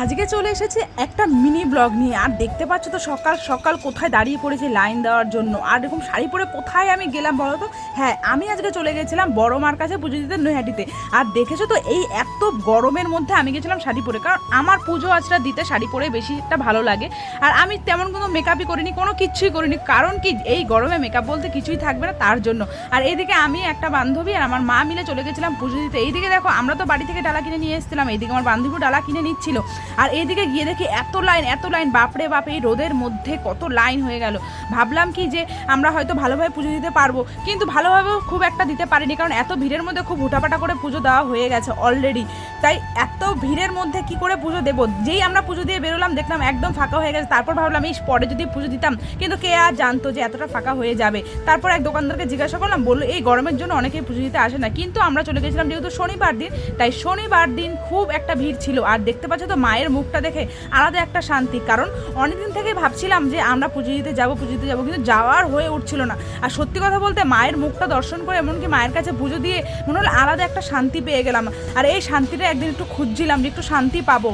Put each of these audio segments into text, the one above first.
আজকে চলে এসেছে একটা মিনি ব্লগ নিয়ে। আর দেখতে পাচ্ছ তো সকাল সকাল কোথায় দাঁড়িয়ে পড়েছি লাইন দেওয়ার জন্য। আর এরকম শাড়ি পরে কোথায় আমি গেলাম বলো তো? হ্যাঁ আমি আজকে চলে গেছিলাম বড় মার কাছে পুজো দিতে নৈহাটিতে। আর দেখেছ তো এই এত গরমের মধ্যে আমি গেছিলাম শাড়ি পরে। কারণ আমার পুজো আজটা দিতে শাড়ি পরে বেশি একটা ভালো লাগে। আর আমি তেমন কোনো মেকআপই করিনি, কোনো কিচ্ছুই করিনি। কারণ কি, এই গরমে মেকআপ বলতে কিছুই থাকবে না তার জন্য। আর এইদিকে আমি একটা বান্ধবী আর আমার মা মিলে চলে গেছিলাম পুজো দিতে। এইদিকে দেখো, আমরা তো বাড়ি থেকে ডালা কিনে নিয়ে এসেছিলাম। এইদিকে আমার বান্ধবী ডালা কিনে নিচ্ছিল। আর এইদিকে গিয়ে দেখি এত লাইন এত লাইন, বাপরে বাপ, এই রোদের মধ্যে কত লাইন হয়ে গেল। ভাবলাম কি যে আমরা হয়তো ভালোভাবে পুজো দিতে পারব, কিন্তু ভালোভাবেও খুব একটা দিতে পারিনি, কারণ এত ভিড়ের মধ্যে খুব হুটাপাটা করে পুজো দেওয়া হয়ে গেছে অলরেডি তাই এত ভিড়ের মধ্যে কি করে পুজো দেবো? যেই আমরা পুজো দিয়ে বেরোলাম, দেখলাম একদম ফাঁকা হয়ে গেছে। তারপর ভাবলাম এই পরে যদি পুজো দিতাম। কিন্তু কে আর জানতো যে এতটা ফাঁকা হয়ে যাবে? তারপর এক দোকানদারকে জিজ্ঞাসা করলাম, বলল, এই গরমের জন্য অনেকেই পুজো দিতে আসে না। কিন্তু আমরা চলে গেছিলাম যেহেতু শনিবার দিন, তাই শনিবার দিন খুব একটা ভিড় ছিল। আর দেখতে পাচ্ছ তো, মায়ের মুখটা দেখে আলাদা একটা শান্তি। কারণ অনেকদিন থেকে ভাবছিলাম যে আমরা পুজো দিতে যাব, পুজো দিতে যাব, কিন্তু যাওয়ার হয়ে উঠছিল না। আর সত্যি কথা বলতে, মায়ের মুখটা দর্শন করে এমনকি মায়ের কাছে পুজো দিয়ে মনে হলো আলাদা একটা শান্তি পেয়ে গেলাম। আর এই শান্তিটা একদিন একটু খুঁজছিলাম যে একটু শান্তি পাবো।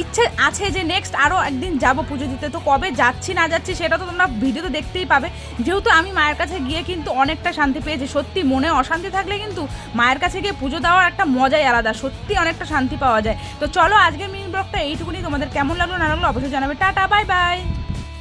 ইচ্ছে আছে যে নেক্সট আরও একদিন যাব পুজো দিতে। তো কবে যাচ্ছি, না যাচ্ছি সেটা তো তোমরা ভিডিওতে দেখতেই পাবে। যেহেতু আমি মায়ের কাছে গিয়ে কিন্তু অনেকটা শান্তি পেয়েছি। সত্যি মনে অশান্তি থাকলে কিন্তু মায়ের কাছে গিয়ে পুজো দেওয়ার একটা মজাই আলাদা। সত্যি অনেকটা শান্তি পাওয়া যায়। তো চলো আজকের মিনি ব্লগটা এইটুকুনি। তোমাদের কেমন লাগল, না লাগল অবশ্যই জানাবে। Tata bye bye